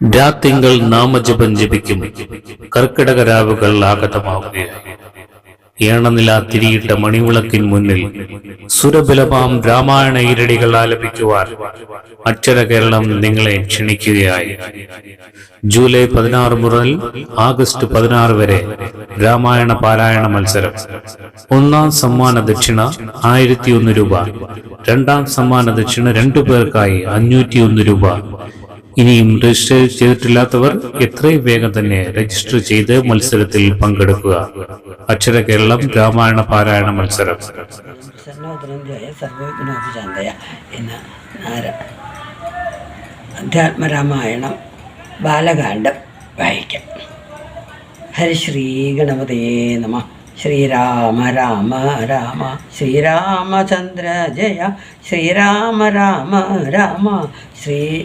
രാത്തിങ്കൾ നാമജപം ജപിക്കും. കർക്കിടക രാവുകൾ ആഗതമാവുകയാണ്. ഏണനില തിരിയിട്ട മണിവിളക്കിൻ മുന്നിൽ സുരബലമാം രാമായണ ഇരടികൾ ആലപിക്കുവാൻ അക്ഷര കേരളം നിങ്ങളെ ക്ഷണിക്കുകയായി. ജൂലൈ പതിനാറ് മുതൽ ആഗസ്റ്റ് പതിനാറ് വരെ രാമായണ പാരായണ മത്സരം. ഒന്നാം സമ്മാന ദക്ഷിണ ആയിരത്തി ഒന്ന് രൂപ. രണ്ടാം സമ്മാന ദക്ഷിണ രണ്ടു പേർക്കായി അഞ്ഞൂറ്റി ഒന്ന് രൂപ. ഇനിയും രജിസ്റ്റർ ചെയ്തിട്ടില്ലാത്തവർ എത്രയും വേഗം തന്നെ രജിസ്റ്റർ ചെയ്ത് മത്സരത്തിൽ പങ്കെടുക്കുക. അക്ഷര കേരളം രാമായണ പാരായണ മത്സരം. അധ്യാത്മരാമായണം ബാലകാന്ഡം വായിക്കാം. ഹരിശ്രീ ഗണപതേ നമ. ശ്രീരാമ രാമ രാമ. ശ്രീരാമചന്ദ്ര ജയ. ശ്രീരാമ രാമ രാമ. ശ്രീ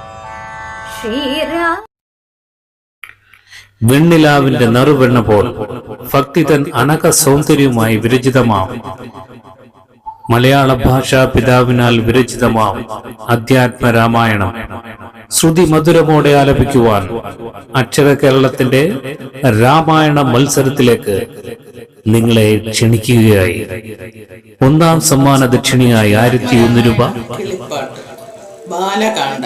വെണ്ണിലാവിന്റെ നറുവെണ്ണ പോൽ ഭക്തിതൻ അനക സൗന്ദര്യവുമായി വിരചിതമാവും മലയാള ഭാഷാ പിതാവിനാൽ വിരചിതമാവും അധ്യാത്മ രാമായണം. ശ്രുതി മധുരമോടെ ആലപിക്കുവാൻ അക്ഷര കേരളത്തിന്റെ രാമായണ മത്സരത്തിലേക്ക് നിങ്ങളെ ക്ഷണിക്കുകയായി. ഒന്നാം സമ്മാന ദക്ഷിണിയായി ആയിരത്തി ഒന്ന് രൂപ. ബാലകാണ്ഡ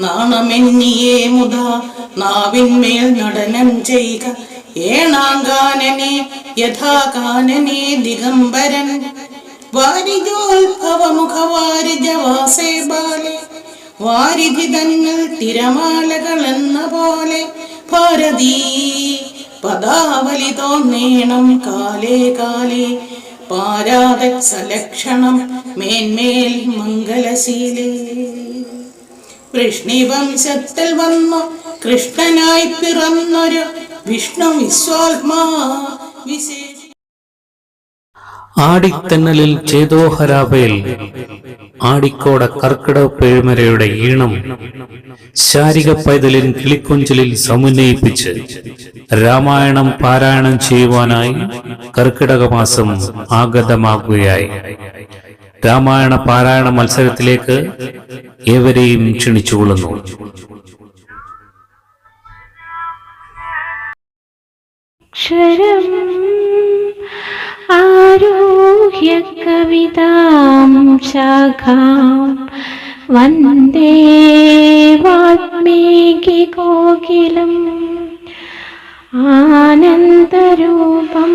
നാണമെന്നിയേ മുത നാവിന്മേൽ നടനം ചെയ്ക. ഏണാങ്കാനനെ യഥാകാനനെ ദിഗംബരൻ. വാരിജോത്ഭവമുഖവാരിജവാസേ ബാലെ വാരിധി തന്നിൽ തിരമാലകൾ എന്ന പോലെ. ഭാരതീ പദാവലി തോന്നേണം കാലേ കാലേ. പാരാത സലക്ഷണം മേന്മേൽ മംഗലശീലേ. വൃഷ്ണിവംശത്തിൽ വന്നു. കൃഷ്ണനായി പിറന്നൊരു വിഷ്ണു വിശ്വാത്മാ. വിശേഷ ആടിത്തന്നലിൽ ചേതോഹരാപയിൽ ആടിക്കോട കർക്കിടക പേഴ്മരയുടെ ഈണം ശാരിക പൈതലിൻ കിളിക്കൊഞ്ചലിൽ സമുന്നയിപ്പിച്ച് രാമായണം പാരായണം ചെയ്യുവാനായി കർക്കിടക മാസം ആഗതമാകുകയായി. രാമായണ പാരായണ മത്സരത്തിലേക്ക് ഏവരെയും ക്ഷണിച്ചുകൊള്ളുന്നു. ആരോഹ്യ കവിതാം ശാഖാം. വന്ദേ കോകിലം. ആനന്ദരൂപം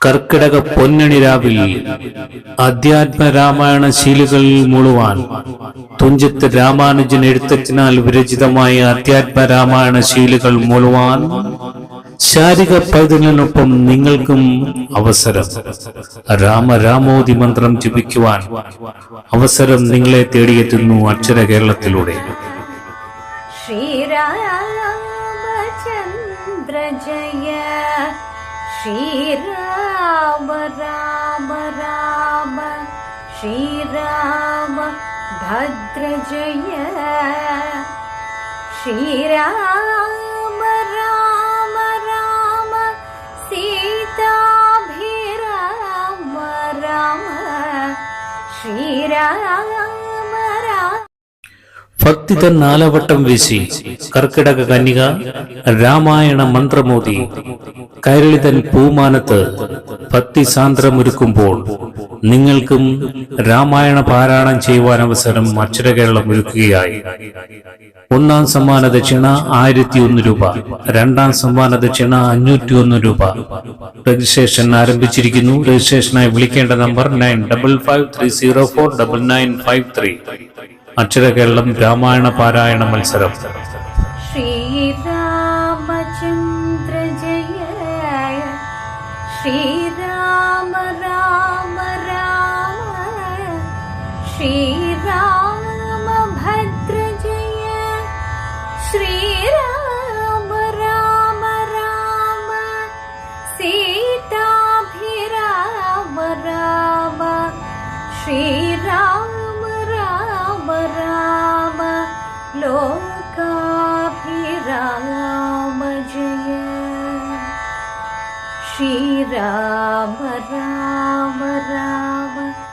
കർക്കിടക പൊന്നണി രാവിൽ അധ്യാത്മ രാമായണ ശീലുകൾ മുഴുവാൻ തുഞ്ചത്ത് രാമാനുജൻ എഴുത്തച്ഛനാൽ വിരചിതമായ അധ്യാത്മ രാമായണ ശീലുകൾ മുഴുവാൻ ശാരിക പൈതലിനൊപ്പം നിങ്ങൾക്കും അവസരം. രാമ രാമോദി മന്ത്രം ജപിക്കുവാൻ അവസരം നിങ്ങളെ തേടിയെത്തുന്നു അക്ഷര കേരളത്തിലൂടെ. ശ്രീരാമചന്ദ്ര श्रीराम राम राम। श्रीराम भद्रजय श्रीराम രാമ ശ്രീരാമ രാമ ഭക്തി ഭക്തി തൻ നാലവട്ടം വീശി. കർക്കിടക കന്യക രാമായണ മന്ത്രമോദി കൈരളിതൻ പൂമാനത്ത് ഭക്തി സാന്ദ്രമൊരുക്കുമ്പോൾ നിങ്ങൾക്കും രാമായണ പാരായണം ചെയ്യുവാൻ അവസരം അക്ഷര കേരളം ഒരുക്കുകയായി. ഒന്നാം സമ്മാന ദക്ഷിണ ആയിരത്തി ഒന്ന് രൂപ. രണ്ടാം സമ്മാന ദക്ഷിണ അഞ്ഞൂറ്റി ഒന്ന് രൂപ. രജിസ്ട്രേഷൻ ആരംഭിച്ചിരിക്കുന്നു. രജിസ്ട്രേഷനായി വിളിക്കേണ്ട number nine double five three zero four double nine five three. അക്ഷര കേരളം രാമായണ പാരായണ മത്സരം. ശ്രീരാമചന്ദ്ര ജയ ശ്രീ